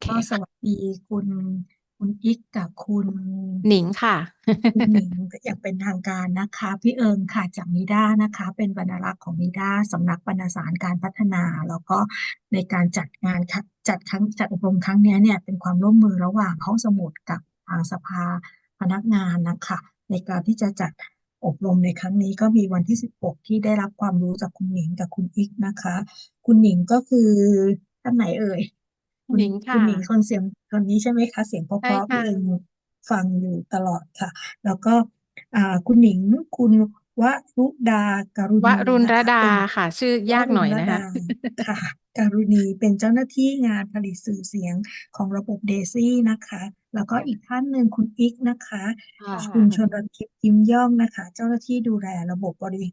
เคก็สค่ะวัสดีคุณคุณอิ๊กกับคุณหนิงค่ะ คุณหนิงอย่างเป็นทางการนะคะ พี่เอิงค่ะจากนิด้านะคะ เป็นบรรณารักษ์ของนิด้าสำนักบรรณาสารการพัฒนา แล้วก็ในการจัดงานค่ะจัดครั้งจัดอบรมครั้งเนี้ยเนี่ยเป็นความร่วมมือระหว่างห้องสมุดกับทางสภาพนักงานนะคะ ในการที่จะจัดอบรมในครั้งนี้ก็มีวันที่ 16 ที่ได้รับความรู้จากคุณหนิงกับคุณอิ๊กนะคะ คุณหนิงก็คือท่านไหนเอ่ย คุณหนิงคุค่ะณหนิงคนเสียงคนนี้ใช่ไหมคะ เสียงเพใช่ราะๆค่ะพี่เอิงฟังอยู่ตลอดค่ะ แล้วก็อ่าคุณหนิงคุณวรุดาการุวณีรุณนะรคะ ดาเป็นค่ะ ชื่อยากวรุหน่อยณนะคะ ดาค่ะการุณีเป็นเจ้าหน้าที่งานผลิตสื่อเสียงของระบบเดซี่นะคะ แล้วก็อีกท่านหนึ่งคุณอิ๊กนะคะ ค่ะคุณชนรทิพย์ยิ้มย่องนะคะ เจ้าหน้าที่ดูแลระบบบริ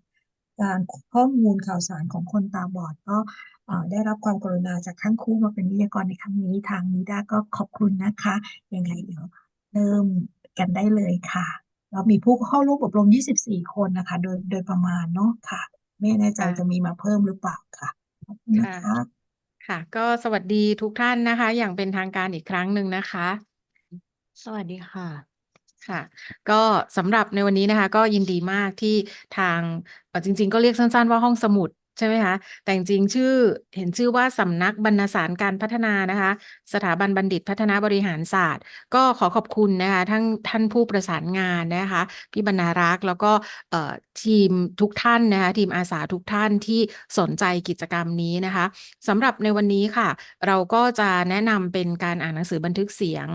การข้อมูลข่าวสารของคนตาบอดก็เอ่อ ได้รับความกรุณาจากทั้งคู่มาเป็นวิทยากรในครั้งนี้ ทางนิด้าก็ขอบคุณนะคะยังไงเดี๋ยวเริ่มกันได้เลยค่ะ เรามีผู้เข้าร่วมอบรม 24 คนนะคะ โดยโดยประมาณเนาะค่ะ ไม่แน่ใจค่ะจะมีมาเพิ่มหรือเปล่าค่ะขอบคุณนะค่ะคะค่ะ ก็สวัสดีทุกท่านนะคะ อย่างเป็นทางการอีกครั้งหนึ่งนะคะ สวัสดีค่ะค่ะก็สำหรับในวันนี้นะคะ ก็ยินดีมากที่ทางเอ่อจริง ๆ ก็เรียกสั้น ๆ ว่าห้องสมุด ใช่ไหมคะแต่จริงชื่อเห็นชื่อว่าสำนักบรรณาสารการพัฒนานะคะ สถาบันบัณฑิตพัฒนาบริหารศาสตร์ ก็ขอขอบคุณนะคะทั้งท่านผู้ประสานงานนะคะพี่บรรณารักษ์แล้วก็ทีมทุกท่านนะคะทีมอาสาทุกท่านที่สนใจกิจกรรมนี้นะคะสำหรับในวันนี้ค่ะ เราก็จะแนะนำเป็นการอ่านหนังสือบันทึกเสียง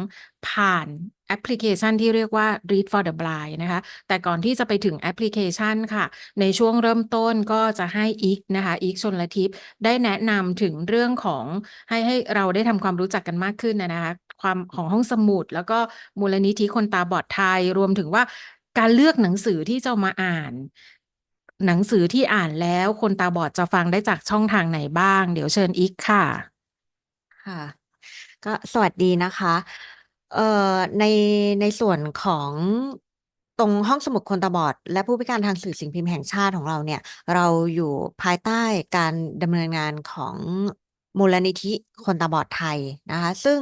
ผ่าน แอปพลิเคชันที่เรียกว่า Read for the Blind นะคะ แต่ก่อนที่จะไปถึงแอปพลิเคชันค่ะ ในช่วงเริ่มต้นก็จะให้อีกนะคะอีกชนละทิพย์ได้แนะนำถึงเรื่องของให้ให้เราได้ทำความรู้จักกันมากขึ้นนะคะ ความของห้องสมุด แล้วก็มูลนิธิคนตาบอดไทย รวมถึงว่าการเลือกหนังสือที่จะมาอ่านหนังสือที่อ่านแล้วคนตาบอดจะฟังได้จากช่องทางไหนบ้าง เดี๋ยวเชิญอีกค่ะ ค่ะ ก็สวัสดีนะคะ เอ่อในในส่วนของตรงห้องสมุดคนตาบอด และผู้พิการทางสื่อสิ่งพิมพ์แห่งชาติของเราเนี่ย เราอยู่ภายใต้การดำเนินงานของมูลนิธิคนตาบอดไทยนะคะ ซึ่ง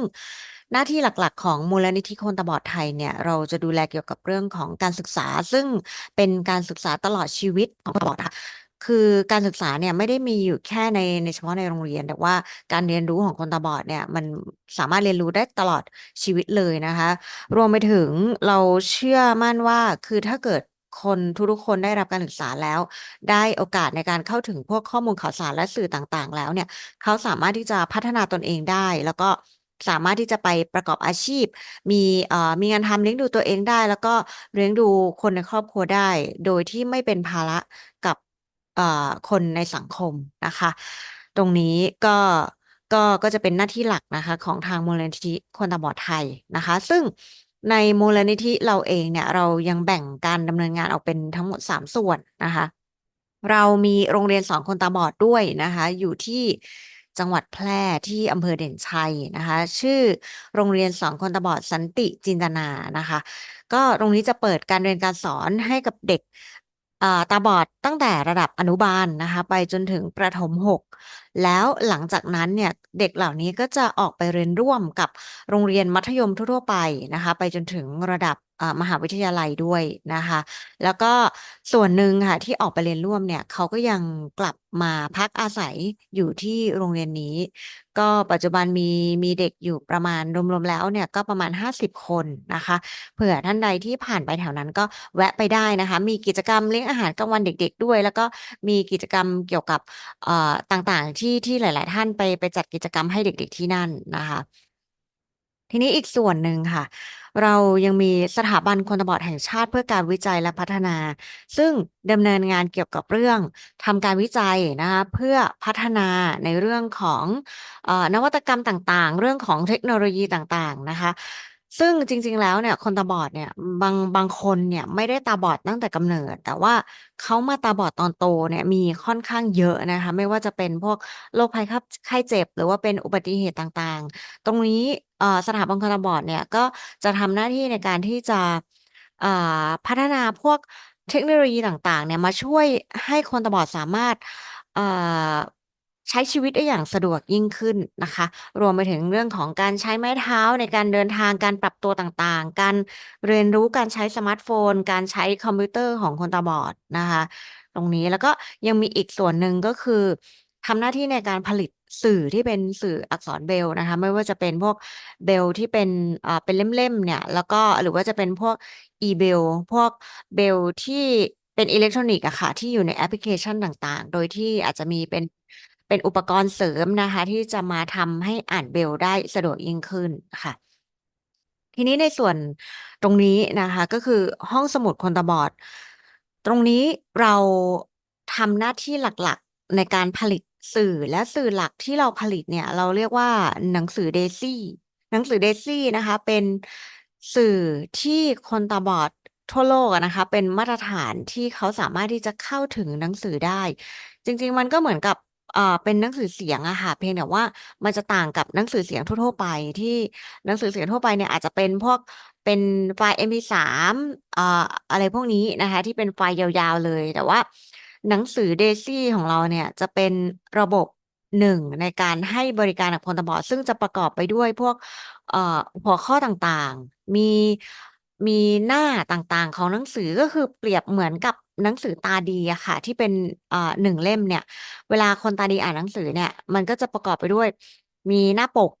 หน้าที่หลักๆ ของมูลนิธิคนตาบอดไทยเนี่ย เราจะดูแลเกี่ยวกับเรื่องของการศึกษา ซึ่งเป็นการศึกษาตลอดชีวิตของคนตาบอดค่ะ คือการศึกษาเนี่ยไม่ได้มีอยู่แค่ในในเฉพาะในโรงเรียน แต่ว่าการเรียนรู้ของคนตาบอดเนี่ยมันสามารถเรียนรู้ได้ตลอดชีวิตเลยนะคะ รวมไปถึงเราเชื่อมั่นว่าคือถ้าเกิดคนทุกๆคนได้รับการศึกษาแล้ว ได้โอกาสในการเข้าถึงพวกข้อมูลข่าวสารและสื่อต่างๆ แล้วเนี่ยเขาสามารถที่จะพัฒนาตนเองได้ แล้วก็สามารถที่จะไปประกอบอาชีพ มีเอ่อมีงานทำเลี้ยงดูตัวเองได้ แล้วก็เลี้ยงดูคนในครอบครัวได้ โดยที่ไม่เป็นภาระ คนในสังคมนะคะ ตรงนี้ก็ก็ก็จะเป็นหน้าที่หลักนะคะของทางมูลนิธิคนตาบอดไทยนะคะ ซึ่งในมูลนิธิเราเองเนี่ยเรายังแบ่งการดำเนินงานออกเป็นทั้งหมด 3 ส่วนนะคะ เรามีโรงเรียนสอนคนตาบอดด้วยนะคะ อยู่ที่จังหวัดแพร่ที่อำเภอเด่นชัยนะคะ ชื่อโรงเรียนสอนคนตาบอดสันติจินตนานะคะ ก็ตรงนี้จะเปิดการเรียนการสอนให้กับเด็ก ตาบอดตั้งแต่ระดับอนุบาลนะคะ ไปจนถึงประถม6 แล้วหลังจากนั้นเนี่ยเด็กเหล่านี้ก็จะออกไปเรียนร่วมกับโรงเรียนมัธยมทั่วๆไปนะคะ ไปจนถึงระดับมหาวิทยาลัยด้วยนะคะ แล้วก็ส่วนหนึ่งค่ะที่ออกไปเรียนร่วมเนี่ยเขาก็ยังกลับมาพักอาศัยอยู่ที่โรงเรียนนี้ ก็ปัจจุบันมีมีเด็กอยู่ประมาณรวมๆแล้วเนี่ยก็ประมาณ 50 คนนะคะเผื่อท่านใดที่ผ่านไปแถวนั้นก็แวะไปได้นะคะ มีกิจกรรมเลี้ยงอาหารกลางวันเด็ก ๆ ด้วย แล้วก็มีกิจกรรมเกี่ยวกับต่างๆที่ที่หลาย ๆ ท่านไปไปจัดกิจกรรมให้เด็ก ๆ ที่นั่นนะคะ ทีนี้อีกส่วนหนึ่งค่ะ เรายังมีสถาบันคนตาบอดแห่งชาติเพื่อการวิจัยและพัฒนา ซึ่งดำเนินงานเกี่ยวกับเรื่องทำการวิจัยนะคะเพื่อพัฒนาในเรื่องของอนวัตกรรมต่าง ๆ เรื่องของเทคโนโลยีต่าง ๆ นะคะ ซึ่งจริง ๆ แล้วเนี่ยคนตาบอดเนี่ยบางบางคนเนี่ยไม่ได้ตาบอดตั้งแต่กำเนิด แต่ว่าเขามาตาบอดตอนโตเนี่ยมีค่อนข้างเยอะนะคะ ไม่ว่าจะเป็นพวกโรคภัยคับไข้เจ็บ หรือว่าเป็นอุบัติเหตุต่างๆ ตรงนี้สถาบันคนตาบอดเนี่ยก็จะทำหน้าที่ในการที่จะพัฒนาพวกเทคโนโลยีต่างๆเนี่ยมาช่วยให้คนตาบอดสามารถ ใช้ชีวิตได้อย่างสะดวกยิ่งขึ้นนะคะ รวมไปถึงเรื่องของการใช้ไม้เท้าในการเดินทางการปรับตัวต่างๆ การเรียนรู้การใช้สมาร์ทโฟน การใช้คอมพิวเตอร์ของคนตาบอดนะคะ ตรงนี้แล้วก็ยังมีอีกส่วนหนึ่งก็คือทำหน้าที่ในการผลิตสื่อที่เป็นสื่ออักษรเบลนะคะ ไม่ว่าจะเป็นพวกเบลที่เป็นอ่าเป็นเล่มๆเนี่ย แล้วก็หรือว่าจะเป็นพวกอีเบลพวกเบลที่เป็นอิเล็กทรอนิกส์อะค่ะที่อยู่ในแอปพลิเคชันต่างๆ โดยที่อาจจะมีเป็น เป็นอุปกรณ์เสริมนะคะ ที่จะมาทำให้อ่านเบลได้สะดวกยิ่งขึ้นค่ะ ทีนี้ในส่วนตรงนี้นะคะ ก็คือห้องสมุดคนตาบอด ตรงนี้เราทำหน้าที่หลักๆในการผลิตสื่อและสื่อหลักที่เราผลิตเนี่ย เราเรียกว่าหนังสือเดซี่ หนังสือเดซี่นะคะ เป็นสื่อที่คนตาบอดทั่วโลกนะคะ เป็นมาตรฐานที่เขาสามารถที่จะเข้าถึงหนังสือได้ จริง ๆ มันก็เหมือนกับ อ่าเป็นหนังสือเสียงอะค่ะ เพียงแต่ว่ามันจะต่างกับหนังสือเสียงทั่ว ๆ ไป ที่หนังสือเสียงทั่วไปเนี่ยอาจจะเป็นพวก เป็นไฟล์ MP3 อ่าอะไรพวกนี้นะคะ ที่เป็นไฟล์ยาว ๆ เลย แต่ว่าหนังสือเดซี่ของเราเนี่ย จะเป็นระบบหนึ่งในการให้บริการกับคนตาบอด ซึ่งจะประกอบไปด้วยพวก เอ่อ หัวข้อต่าง ๆ มี มีหน้าต่าง ๆ ของหนังสือ ก็คือเปรียบเหมือนกับ หนังสือตาดีอะค่ะ ที่เป็น อ่าหนึ่งเล่มเนี่ย เวลาคนตาดีอ่านหนังสือเนี่ย มันก็จะประกอบไปด้วย มีหน้าปก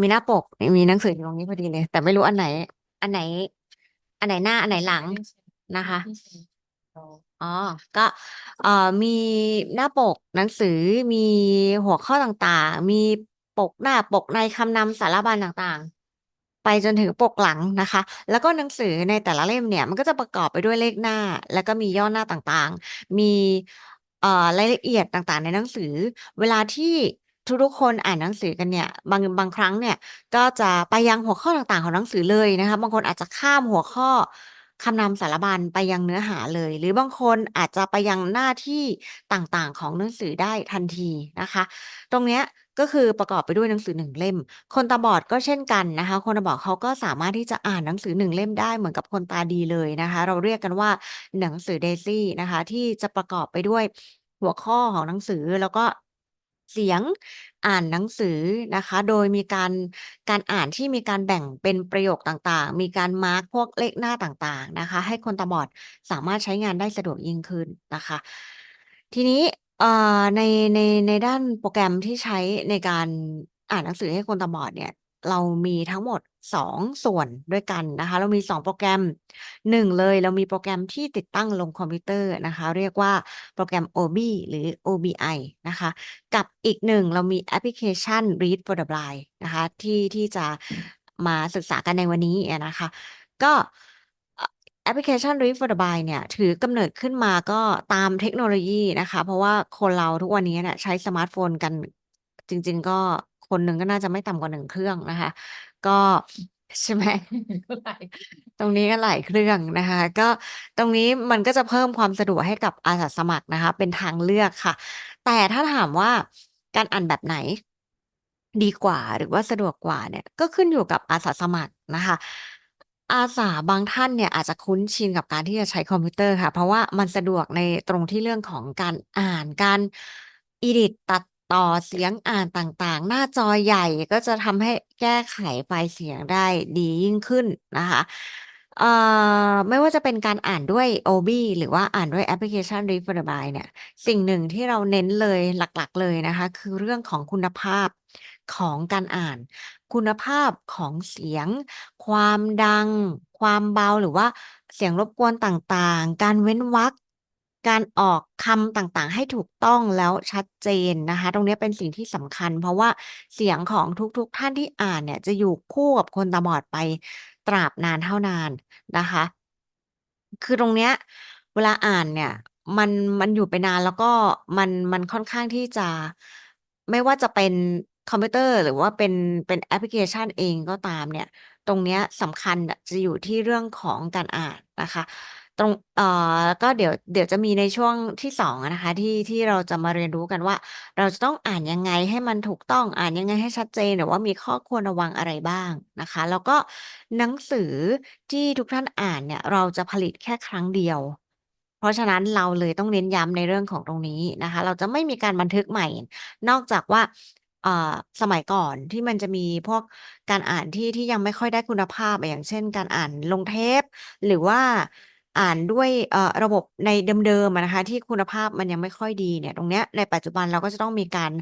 มีหน้าปก มีหนังสืออยู่ตรงนี้พอดีเลย แต่ไม่รู้อันไหน อันไหน อันไหนหน้า อันไหนหลังนะคะ อ๋อ ก็ เอ่อ มีหน้าปกหนังสือ มีหัวข้อต่าง ๆ มีปกหน้า ปกใน คำนำ สารบัญต่าง ๆ ไปจนถึงปกหลังนะคะ แล้วก็หนังสือในแต่ละเล่มเนี่ย มันก็จะประกอบไปด้วยเลขหน้า แล้วก็มีย่อหน้าต่างๆ มีรายละเอียดต่างๆ ในหนังสือ เวลาที่ทุกๆคนอ่านหนังสือกันเนี่ย บางบางครั้งเนี่ย ก็จะไปยังหัวข้อต่างๆ ของหนังสือเลยนะคะ บางคนอาจจะข้ามหัวข้อคำนำสารบัญไปยังเนื้อหาเลย หรือบางคนอาจจะไปยังหน้าที่ต่างๆ ของหนังสือได้ทันทีนะคะ ตรงเนี้ย ก็คือประกอบไปด้วยหนังสือหนึ่งเล่ม คนตาบอดก็เช่นกันนะคะ คนตาบอดเขาก็สามารถที่จะอ่านหนังสือหนึ่งเล่มได้เหมือนกับคนตาดีเลยนะคะ เราเรียกกันว่าหนังสือเดซี่นะคะ ที่จะประกอบไปด้วยหัวข้อของหนังสือแล้วก็เสียงอ่านหนังสือนะคะ โดยมีการการอ่านที่มีการแบ่งเป็นประโยคต่างๆ มีการมาร์กพวกเลขหน้าต่างๆนะคะ ให้คนตาบอดสามารถใช้งานได้สะดวกยิ่งขึ้นนะคะ ทีนี้ เอ่อ ใน ใน ในด้านโปรแกรมที่ใช้ในการอ่านหนังสือให้คนตาบอดเนี่ย เรามีทั้งหมด 2 ส่วนด้วยกันนะคะ เรามี 2 โปรแกรม 1 เลยเรามีโปรแกรมที่ติดตั้งลงคอมพิวเตอร์นะคะ เรียกว่าโปรแกรม OBI หรือ OBI นะคะ กับอีกหนึ่งเรามีแอปพลิเคชัน Read for the Blind นะคะ ที่ ที่จะมาศึกษากันในวันนี้อะนะคะ ก็ แอปพลิเคชัน Read for the Blind เนี่ย ถือกำเนิดขึ้นมาก็ตามเทคโนโลยีนะคะ เพราะว่าคนเราทุกวันนี้เนี่ยใช้สมาร์ทโฟนกัน จริง ๆ ก็คนหนึ่งก็น่าจะไม่ต่ำกว่า1เครื่องนะคะ ก็ ใช่ไหม ตรงนี้ก็หลายเครื่องนะคะ ก็ตรงนี้มันก็จะเพิ่มความสะดวกให้กับอาสาสมัครนะคะ เป็นทางเลือกค่ะ แต่ถ้าถามว่าการอ่านแบบไหน ดีกว่าหรือว่าสะดวกกว่าเนี่ย ก็ขึ้นอยู่กับอาสาสมัครนะคะ อาสาบางท่านเนี่ยอาจจะคุ้นชินกับการที่จะใช้คอมพิวเตอร์ค่ะ เพราะว่ามันสะดวกในตรงที่เรื่องของการอ่านการ edit ตัดต่อเสียงอ่านต่างๆ หน้าจอใหญ่ก็จะทำให้แก้ไขไฟล์เสียงได้ดียิ่งขึ้นนะคะเอ่อไม่ว่าจะเป็นการอ่านด้วย OB หรือว่าอ่านด้วยแอปพลิเคชัน Read for Blind เนี่ย สิ่งหนึ่งที่เราเน้นเลยหลักๆเลยนะคะ คือเรื่องของคุณภาพของการอ่าน คุณภาพของเสียง ความดัง ความเบาหรือว่าเสียงรบกวนต่างๆ การเว้นวรรคการออกคำต่างๆ ให้ถูกต้องแล้วชัดเจนนะคะ ตรงนี้เป็นสิ่งที่สำคัญ เพราะว่าเสียงของทุกๆท่านที่อ่านเนี่ยจะอยู่คู่กับคนตาบอดไปตราบนานเท่านานนะคะ คือตรงเนี้ยเวลาอ่านเนี่ย มันมันอยู่ไปนานแล้วก็มันมันค่อนข้างที่จะไม่ว่าจะเป็น คอมพิวเตอร์หรือว่าเป็น เป็นแอปพลิเคชันเองก็ตามเนี่ย ตรงเนี้ยสำคัญน่ะจะอยู่ที่เรื่องของการอ่านนะคะ ตรง เอ่อก็เดี๋ยว เดี๋ยวจะมีในช่วงที่ 2 อะนะคะ ที่ ที่เราจะมาเรียนรู้กันว่า เราจะต้องอ่านยังไงให้มันถูกต้อง อ่านยังไงให้ชัดเจน หรือว่ามีข้อควรระวังอะไรบ้างนะคะ แล้วก็หนังสือที่ทุกท่านอ่านเนี่ย เราจะผลิตแค่ครั้งเดียว เพราะฉะนั้นเราเลยต้องเน้นย้ำในเรื่องของตรงนี้นะคะ เราจะไม่มีการบันทึกใหม่ นอกจากว่า อ่อสมัยก่อนที่มันจะมีพวกการอ่านที่ ที่ยังไม่ค่อยได้คุณภาพอะ อย่างเช่น การอ่านลงเทป หรือว่าอ่านด้วย เอ่อ ระบบในเดิม ๆ อะนะคะ ที่คุณภาพมันยังไม่ค่อยดีเนี่ย ตรงเนี้ยในปัจจุบันเราก็จะต้องมีการ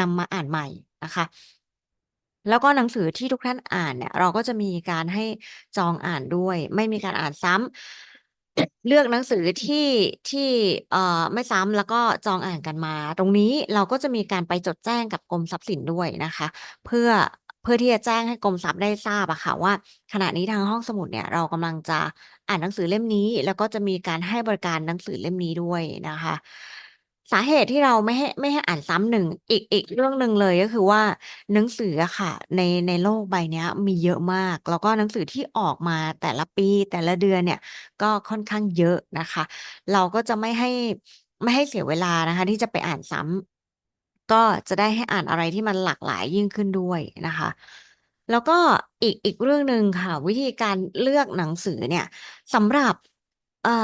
นำมาอ่านใหม่นะคะ แล้วก็หนังสือที่ทุกท่านอ่านเนี่ย เราก็จะมีการให้จองอ่านด้วย ไม่มีการอ่านซ้ำ เลือกหนังสือที่ที่เอ่อไม่ซ้ำแล้วก็จองอ่านกันมา ตรงนี้เราก็จะมีการไปจดแจ้งกับกรมทรัพย์สินด้วยนะคะ เพื่อเพื่อที่จะแจ้งให้กรมทรัพย์ได้ทราบอะค่ะว่า ขณะนี้ทางห้องสมุดเนี่ยเรากำลังจะอ่านหนังสือเล่มนี้ แล้วก็จะมีการให้บริการหนังสือเล่มนี้ด้วยนะคะ สาเหตุที่เราไม่ให้ไม่ให้อ่านซ้ำหนึ่ง อีกอีกเรื่องหนึ่งเลย ก็คือว่าหนังสืออะค่ะ ในในโลกใบเนี้ยมีเยอะมาก แล้วก็หนังสือที่ออกมาแต่ละปีแต่ละเดือนเนี่ย ก็ค่อนข้างเยอะนะคะ เราก็จะไม่ให้ไม่ให้เสียเวลานะคะ ที่จะไปอ่านซ้ำก็จะได้ให้อ่านอะไรที่มันหลากหลายยิ่งขึ้นด้วยนะคะ แล้วก็อีกอีกเรื่องหนึ่งค่ะ วิธีการเลือกหนังสือเนี่ยสำหรับเอ่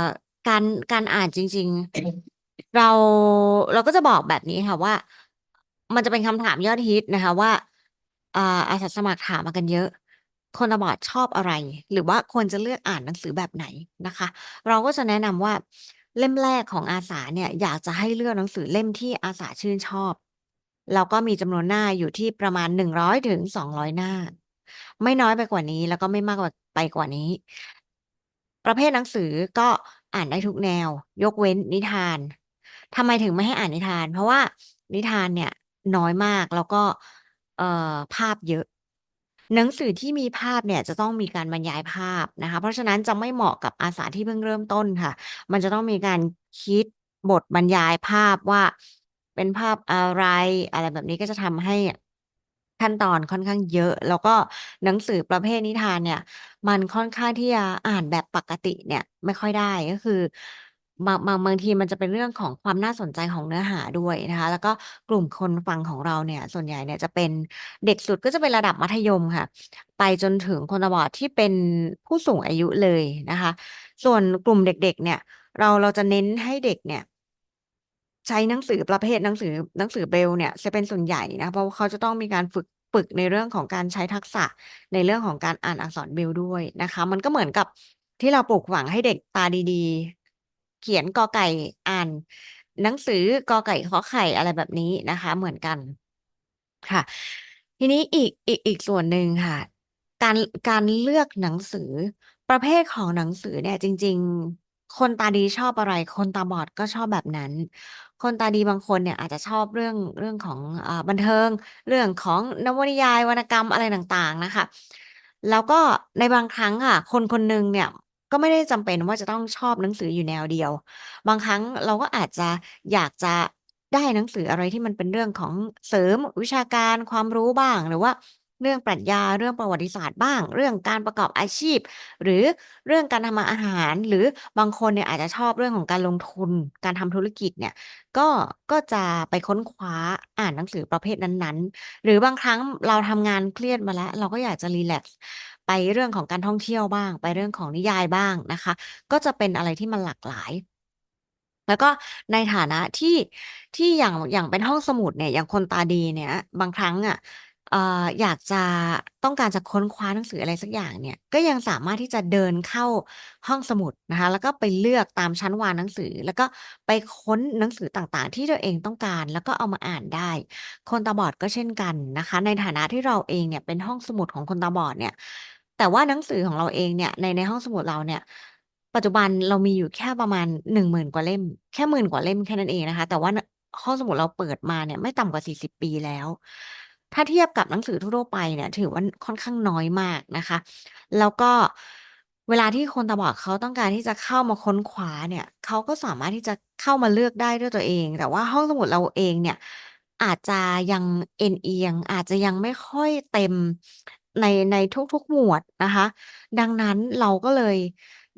อการการอ่านจริง ๆ เรา เราก็จะบอกแบบนี้ค่ะว่า มันจะเป็นคำถามยอดฮิตนะคะว่า อ่า อาสาสมัครถามมากันเยอะ คนตาบอดชอบอะไร หรือว่าควรจะเลือกอ่านหนังสือแบบไหนนะคะ เราก็จะแนะนำว่าเล่มแรกของอาสาเนี่ย อยากจะให้เลือกหนังสือเล่มที่อาสาชื่นชอบ แล้วก็มีจำนวนหน้าอยู่ที่ประมาณ 100ถึง200 หน้า ไม่น้อยไปกว่านี้ แล้วก็ไม่มากกว่าไปกว่านี้ ประเภทหนังสือก็อ่านได้ทุกแนว ยกเว้นนิทาน ทำไมถึงไม่ให้อ่านนิทาน เพราะว่านิทานเนี่ยน้อยมากแล้วก็เอ่อภาพเยอะ หนังสือที่มีภาพเนี่ยจะต้องมีการบรรยายภาพนะคะ เพราะฉะนั้นจะไม่เหมาะกับอาสาที่เพิ่งเริ่มต้นค่ะ มันจะต้องมีการคิดบทบรรยายภาพว่าเป็นภาพอะไร อะไรแบบนี้ก็จะทำให้ขั้นตอนค่อนข้างเยอะ แล้วก็หนังสือประเภทนิทานเนี่ย มันค่อนข้างที่จะอ่านแบบปกติเนี่ย ไม่ค่อยได้ก็คือ บางบางบางทีมันจะเป็นเรื่องของความน่าสนใจของเนื้อหาด้วยนะคะ แล้วก็กลุ่มคนฟังของเราเนี่ย ส่วนใหญ่เนี่ยจะเป็นเด็กสุดก็จะเป็นระดับมัธยมค่ะ ไปจนถึงคนตาบอดที่เป็นผู้สูงอายุเลยนะคะ ส่วนกลุ่มเด็กๆ เนี่ย เราเราจะเน้นให้เด็กเนี่ยใช้หนังสือประเภทหนังสือหนังสือเบลเนี่ยจะเป็นส่วนใหญ่นะเพราะเขาจะต้องมีการฝึกฝึกในเรื่องของการใช้ทักษะในเรื่องของการอ่านอักษรเบลด้วยนะคะ มันก็เหมือนกับที่เราปลูกฝังให้เด็กตาดี เขียนกอไก่อ่าน หนังสือกอไก่ขอไข่อะไรแบบนี้นะคะ เหมือนกันค่ะ ทีนี้อีกอีกอีกส่วนหนึ่งค่ะ การการเลือกหนังสือประเภทของหนังสือเนี่ย จริง ๆ คนตาดีชอบอะไร คนตาบอดก็ชอบแบบนั้น คนตาดีบางคนเนี่ย อาจจะชอบเรื่องเรื่องของอบันเทิง เรื่องของนวนิยายวรรณกรรมอะไรต่างๆนะคะ แล้วก็ในบางครั้งค่ะ คนคนหนึ่งเนี่ย ก็ไม่ได้จำเป็นว่าจะต้องชอบหนังสืออยู่แนวเดียว บางครั้งเราก็อาจจะอยากจะได้หนังสืออะไรที่มันเป็นเรื่องของเสริมวิชาการความรู้บ้าง หรือว่า เรื่องปรัชญาเรื่องประวัติศาสตร์บ้าง เรื่องการประกอบอาชีพ หรือเรื่องการทำอาหาร หรือบางคนเนี่ยอาจจะชอบเรื่องของการลงทุนการทำธุรกิจเนี่ยก็ก็จะไปค้นคว้าอ่านหนังสือประเภทนั้นๆ หรือบางครั้งเราทำงานเครียดมาแล้ว เราก็อยากจะรีแลกซ์ไปเรื่องของการท่องเที่ยวบ้าง ไปเรื่องของนิยายบ้างนะคะ ก็จะเป็นอะไรที่มันหลากหลายแล้วก็ในฐานะที่ที่อย่างอย่างเป็นห้องสมุดเนี่ยอย่างคนตาดีเนี่ย บางครั้งอะ เอ่ออยากจะต้องการจะค้นคว้าหนังสืออะไรสักอย่างเนี่ย ก็ยังสามารถที่จะเดินเข้าห้องสมุดนะคะ แล้วก็ไปเลือกตามชั้นวางหนังสือ แล้วก็ไปค้นหนังสือต่างๆ ที่ตัวเองต้องการ แล้วก็เอามาอ่านได้ คนตาบอดก็เช่นกันนะคะ ในฐานะที่เราเองเนี่ยเป็นห้องสมุดของคนตาบอดเนี่ย แต่ว่าหนังสือของเราเองเนี่ยในในห้องสมุดเราเนี่ย ปัจจุบันเรามีอยู่แค่ประมาณ10,000กว่าเล่ม แค่10,000กว่าเล่มแค่นั้นเองนะคะ แต่ว่าห้องสมุดเราเปิดมาเนี่ยไม่ต่ำกว่า40ปีแล้ว ถ้าเทียบกับหนังสือทั่วไปเนี่ย ถือว่าค่อนข้างน้อยมากนะคะ แล้วก็เวลาที่คนตาบอดเขาต้องการที่จะเข้ามาค้นคว้าเนี่ย เขาก็สามารถที่จะเข้ามาเลือกได้ด้วยตัวเอง แต่ว่าห้องสมุดเราเองเนี่ย อาจจะยังเอนเอียง อาจจะยังไม่ค่อยเต็มในในทุกๆหมวดนะคะ ดังนั้นเราก็เลย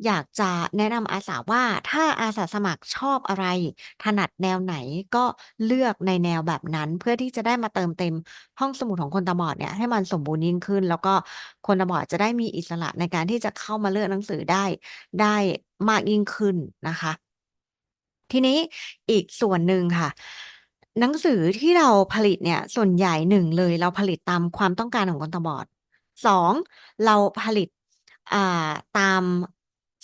อยากจะแนะนำอาสาว่าถ้าอาสาสมัครชอบอะไร ถนัดแนวไหนก็เลือกในแนวแบบนั้น เพื่อที่จะได้มาเติมเต็มห้องสมุดของคนตาบอดเนี่ยให้มันสมบูรณ์ยิ่งขึ้น แล้วก็คนตาบอดจะได้มีอิสระในการที่จะเข้ามาเลือกหนังสือได้ได้มากยิ่งขึ้นนะคะ ทีนี้อีกส่วนหนึ่งค่ะหนังสือที่เราผลิตเนี่ยส่วนใหญ่หนึ่งเลยเราผลิตตามความต้องการของคนตาบอดสองเราผลิตตาม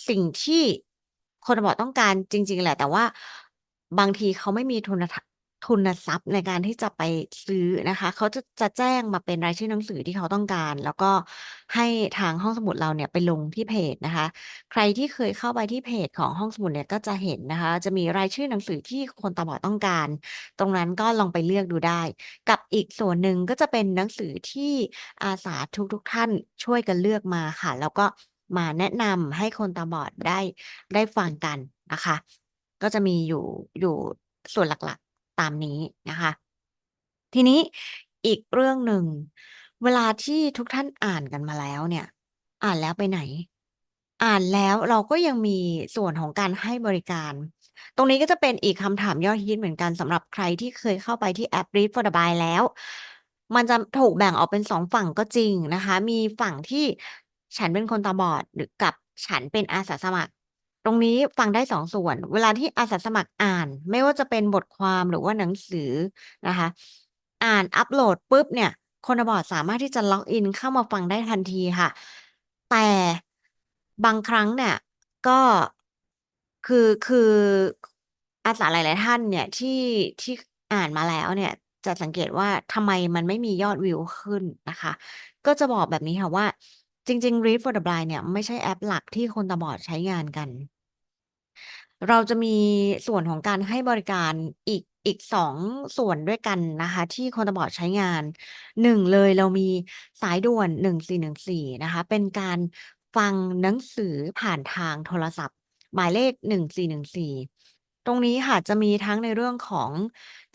สิ่งที่คนตาบอดต้องการจริง ๆ แหละ แต่ว่าบางทีเขาไม่มีทุนทะทุนทรัพย์ในการที่จะไปซื้อนะคะ เขาจะจะแจ้งมาเป็นรายชื่อหนังสือที่เขาต้องการ แล้วก็ให้ทางห้องสมุดเราเนี่ยไปลงที่เพจนะคะ ใครที่เคยเข้าไปที่เพจของห้องสมุดเนี่ยก็จะเห็นนะคะ จะมีรายชื่อหนังสือที่คนตาบอดต้องการ ตรงนั้นก็ลองไปเลือกดูได้ กับอีกส่วนหนึ่งก็จะเป็นหนังสือที่อาสาทุกๆท่านช่วยกันเลือกมาค่ะ แล้วก็ มาแนะนำให้คนตาบอดได้ได้ฟังกันนะคะ ก็จะมีอยู่อยู่ส่วนหลักๆตามนี้นะคะ ทีนี้อีกเรื่องหนึ่ง เวลาที่ทุกท่านอ่านกันมาแล้วเนี่ย อ่านแล้วไปไหน อ่านแล้วเราก็ยังมีส่วนของการให้บริการ ตรงนี้ก็จะเป็นอีกคำถามยอดฮิตเหมือนกันสำหรับใครที่เคยเข้าไปที่แอป Read for the Blind แล้วมันจะถูกแบ่งออกเป็นสองฝั่งก็จริงนะคะ มีฝั่งที่ ฉันเป็นคนตาบอดหรือกับฉันเป็นอาสาสมัคร ตรงนี้ฟังได้สองส่วน เวลาที่อาสาสมัครอ่าน ไม่ว่าจะเป็นบทความหรือว่าหนังสือนะคะ อ่านอัปโหลดปุ๊บเนี่ย คนตาบอดสามารถที่จะล็อกอินเข้ามาฟังได้ทันทีค่ะ แต่บางครั้งเนี่ยก็คือคืออาสาหลาย ๆ ท่านเนี่ยที่ที่อ่านมาแล้วเนี่ยจะสังเกตว่าทำไมมันไม่มียอดวิวขึ้นนะคะ ก็จะบอกแบบนี้ค่ะว่า จริง ๆ Read for the Blind เนี่ยไม่ใช่แอปหลักที่คนตาบอดใช้งานกัน เราจะมีส่วนของการให้บริการอีกอีกสองส่วนด้วยกันนะคะ ที่คนตาบอดใช้งานหนึ่งเลยเรามีสายด่วน1414นะคะ เป็นการฟังหนังสือผ่านทางโทรศัพท์ หมายเลข1414 รงนี้ค่ะจะมีทั้งในเรื่องของ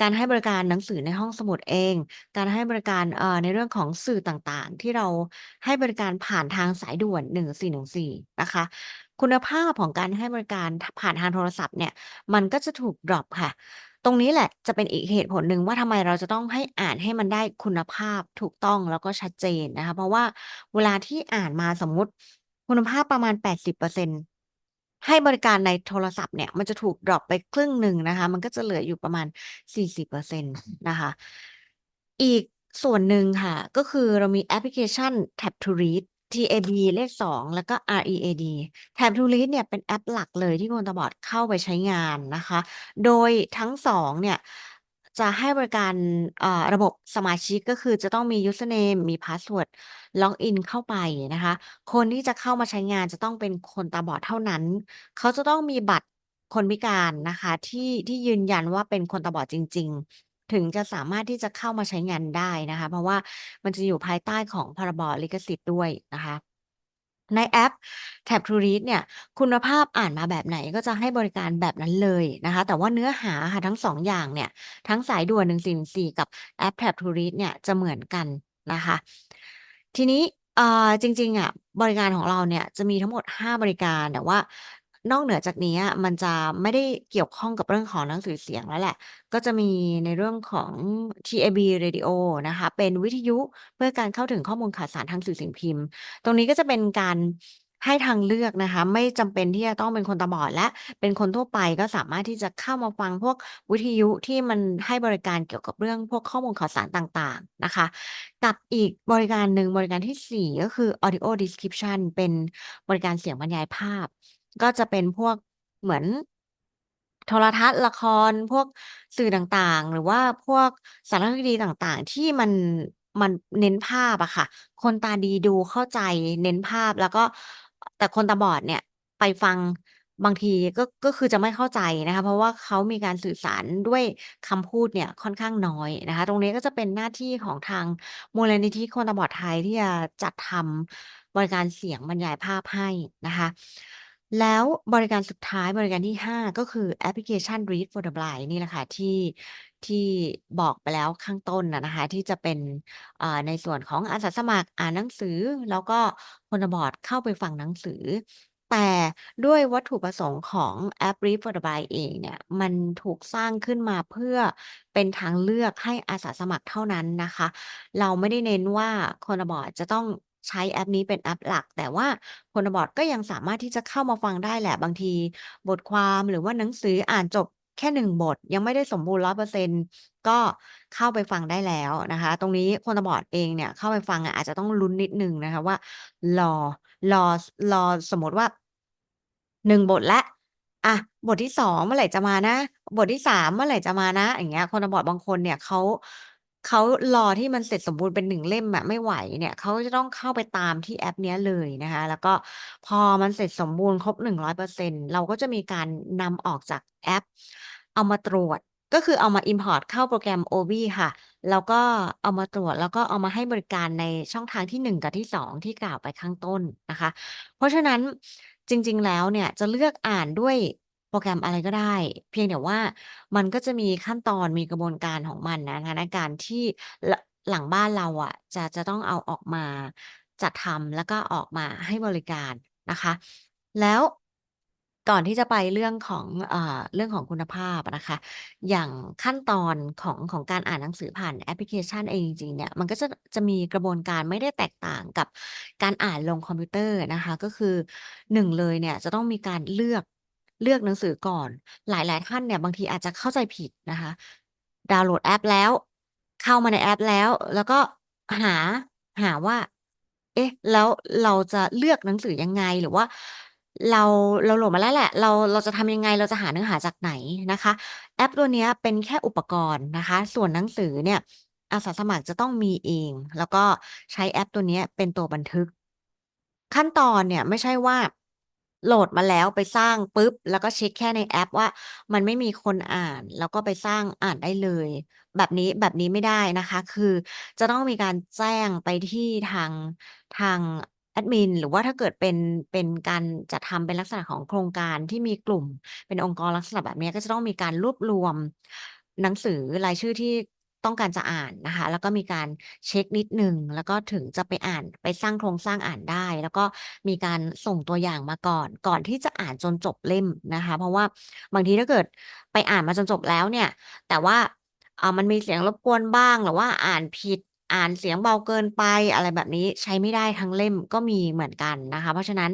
การให้บริการหนังสือในห้องสมุดเอง การให้บริการ เอ่อ ในเรื่องของสื่อต่างๆ ที่เราให้บริการผ่านทางสายด่วน 1414 นะคะ คุณภาพของการให้บริการผ่านทางโทรศัพท์เนี่ย มันก็จะถูกดรอปค่ะ ตรงนี้แหละจะเป็นอีกเหตุผลหนึ่งว่าทำไมเราจะต้องให้อ่านให้มันได้คุณภาพถูกต้องแล้วก็ชัดเจนนะคะ เพราะว่าเวลาที่อ่านมาสมมติคุณภาพประมาณ 80% ให้บริการในโทรศัพท์เนี่ย มันจะถูกดรอปไปครึ่งหนึ่งนะคะ มันก็จะเหลืออยู่ประมาณ 40%นะคะ อีกส่วนหนึ่งค่ะ ก็คือเรามีแอปพลิเคชัน Tap to Read TAB เลข 2 แล้วก็ READ Tab to Read เนี่ยเป็นแอปหลักเลยที่คนตาบอดเข้าไปใช้งานนะคะ โดยทั้ง2เนี่ย จะให้บริการอ่าระบบสมาชิก ก็คือจะต้องมี Username มี Password ล็อกอินเข้าไปนะคะ คนที่จะเข้ามาใช้งานจะต้องเป็นคนตาบอดเท่านั้น เขาจะต้องมีบัตรคนพิการนะคะ ที่ที่ยืนยันว่าเป็นคนตาบอดจริง ๆ ถึงจะสามารถที่จะเข้ามาใช้งานได้นะคะ เพราะว่ามันจะอยู่ภายใต้ของพรบลิขสิทธิ์ด้วยนะคะ ในแอป t a b to Read เนี่ยคุณภาพอ่านมาแบบไหนก็จะให้บริการแบบนั้นเลยนะคะ แต่ว่าเนื้อหาค่ะทั้ง2อย่างเนี่ย ทั้งสายด่วน1 4 4กับแอป t a b to Read เนี่ยจะเหมือนกันนะคะ ทีนี้อ่าจริงๆอะบริการของเราเนี่ยจะมีทั้งหมด 5 บริการแต่ว่า นอกเหนือจากนี้อะมันจะไม่ได้เกี่ยวข้องกับเรื่องของหนังสือเสียงแล้วแหละ ก็จะมีในเรื่องของ TAB Radio นะคะ เป็นวิทยุเพื่อการเข้าถึงข้อมูลข่าวสารทางสื่อสิ่งพิมพ์ ตรงนี้ก็จะเป็นการให้ทางเลือกนะคะ ไม่จำเป็นที่จะต้องเป็นคนตาบอดและเป็นคนทั่วไปก็สามารถที่จะเข้ามาฟังพวกวิทยุที่มันให้บริการเกี่ยวกับเรื่องพวกข้อมูลข่าวสารต่างๆนะคะ กับอีกบริการหนึ่งบริการที่ 4 ก็คือ Audio Description เป็นบริการเสียงบรรยายภาพ ก็จะเป็นพวกเหมือน โทรทัศน์ละคร พวกสื่อต่างๆ หรือว่าพวกสารคดีต่างๆ ที่มันมันเน้นภาพอะค่ะ คนตาดีดูเข้าใจเน้นภาพแล้วก็ แต่คนตาบอดเนี่ยไปฟังบางทีก็ก็คือจะไม่เข้าใจนะคะ เพราะว่าเขามีการสื่อสารด้วยคำพูดเนี่ยค่อนข้างน้อยนะคะ ตรงนี้ก็จะเป็นหน้าที่ของทางมูลนิธิคนตาบอดไทยที่จะจัดทำบริการเสียงบรรยายภาพให้นะคะ แล้วบริการสุดท้ายบริการที่ 5 ก็คือแอปพลิเคชัน Read for the Blind นี่แหละค่ะที่ที่บอกไปแล้วข้างต้นอะนะคะ ที่จะเป็นอ่าในส่วนของอาสาสมัครอ่านหนังสือ แล้วก็คนบอดเข้าไปฟังหนังสือแแต่ด้วยวัตถุประสงค์ของแอป Read for the Blind เองเนี่ย มันถูกสร้างขึ้นมาเพื่อเป็นทางเลือกให้อาสาสมัครเท่านั้นนะคะ เราไม่ได้เน้นว่าคนบอดจะต้อง ใช้แอปนี้เป็นแอปหลัก แต่ว่าคนบอดก็ยังสามารถที่จะเข้ามาฟังได้แหละบางที บทความหรือว่าหนังสืออ่านจบแค่หนึ่งบท ยังไม่ได้สมบูรณ์ร้อยเปอร์เซ็นต์ก็เข้าไปฟังได้แล้วนะคะ ตรงนี้คนบอดเองเนี่ยเข้าไปฟังอาจจะต้องลุ้นนิดนึงนะคะว่ารอรอรอสมมติว่าหนึ่งบทแล้วอะบทที่สองเมื่อไหร่จะมานะ บทที่สามเมื่อไหร่จะมานะ อย่างเงี้ยคนบอดบางคนเนี่ยเขา เขารอที่มันเสร็จสมบูรณ์เป็นหนึ่งเล่มอะไม่ไหวเนี่ย เขาจะต้องเข้าไปตามที่แอปเนี้ยเลยนะคะ แล้วก็พอมันเสร็จสมบูรณ์ครบหนึ่งร้อยเปอร์เซ็นต์เราก็จะมีการนำออกจากแอป เอามาตรวจก็คือเอามา import เข้าโปรแกรม OBI ค่ะ แล้วก็เอามาตรวจแล้วก็เอามาให้บริการในช่องทางที่หนึ่งกับที่สองที่กล่าวไปข้างต้นนะคะ เพราะฉะนั้นจริง ๆ แล้วเนี่ยจะเลือกอ่านด้วย โปรแกรมอะไรก็ได้ เพียงแต่ว่ามันก็จะมีขั้นตอนมีกระบวนการของมันนะคะในการที่หลหลังบ้านเราอะจะจะต้องเอาออกมาจัดทำแล้วก็ออกมาให้บริการนะคะ แล้วก่อนที่จะไปเรื่องของเอ่อเรื่องของคุณภาพนะคะ อย่างขั้นตอนของของการอ่านหนังสือผ่านแอปพลิเคชันเองจริงๆเนี่ยมันก็จะจะมีกระบวนการไม่ได้แตกต่างกับการอ่านลงคอมพิวเตอร์นะคะ ก็คือหนึ่งเลยเนี่ยจะต้องมีการเลือก เลือกหนังสือก่อน หลาย ๆ ท่านเนี่ยบางทีอาจจะเข้าใจผิดนะคะ ดาวน์โหลดแอปแล้ว เข้ามาในแอปแล้ว แล้วก็หาหาว่า เอ๊ะ แล้วเราจะเลือกหนังสือยังไงหรือว่าเราเราโหลดมาแล้วแหละ เราเราจะทำยังไงเราจะหาเนื้อหาจากไหนนะคะ แอปตัวเนี้ยเป็นแค่อุปกรณ์นะคะ ส่วนหนังสือเนี่ย อาสาสมัครจะต้องมีเอง แล้วก็ใช้แอปตัวเนี้ยเป็นตัวบันทึก ขั้นตอนเนี่ยไม่ใช่ว่า โหลดมาแล้วไปสร้างปุ๊บ แล้วก็เช็คแค่ในแอปว่า มันไม่มีคนอ่าน แล้วก็ไปสร้างอ่านได้เลย แบบนี้แบบนี้ไม่ได้นะคะ คือจะต้องมีการแจ้งไปที่ทางทางแอดมิน หรือว่าถ้าเกิดเป็นเป็นการจัดทำเป็นลักษณะของโครงการที่มีกลุ่ม เป็นองค์กรลักษณะแบบนี้ก็จะต้องมีการรวบรวมหนังสือรายชื่อที่ ต้องการจะอ่านนะคะ แล้วก็มีการเช็คนิดหนึ่งแล้วก็ถึงจะไปอ่านไปสร้างโครงสร้างอ่านได้ แล้วก็มีการส่งตัวอย่างมาก่อน ก่อนที่จะอ่านจนจบเล่มนะคะ เพราะว่าบางทีถ้าเกิดไปอ่านมาจนจบแล้วเนี่ย แต่ว่าเอ่ามันมีเสียงรบกวนบ้างหรือว่าอ่านผิดอ่านเสียงเบาเกินไปอะไรแบบนี้ใช้ไม่ได้ทั้งเล่มก็มีเหมือนกันนะคะ เพราะฉะนั้น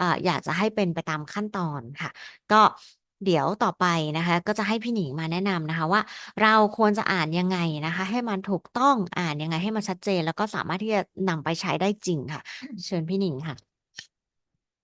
ออยากจะให้เป็นไปตามขั้นตอนค่ะ ก็ เดี๋ยวต่อไปนะคะ ก็จะให้พี่หนิงมาแนะนำนะคะว่า เราควรจะอ่านยังไงนะคะ ให้มันถูกต้องอ่านยังไงให้มันชัดเจน แล้วก็สามารถที่จะนำไปใช้ได้จริงค่ะ เชิญพี่หนิงค่ะ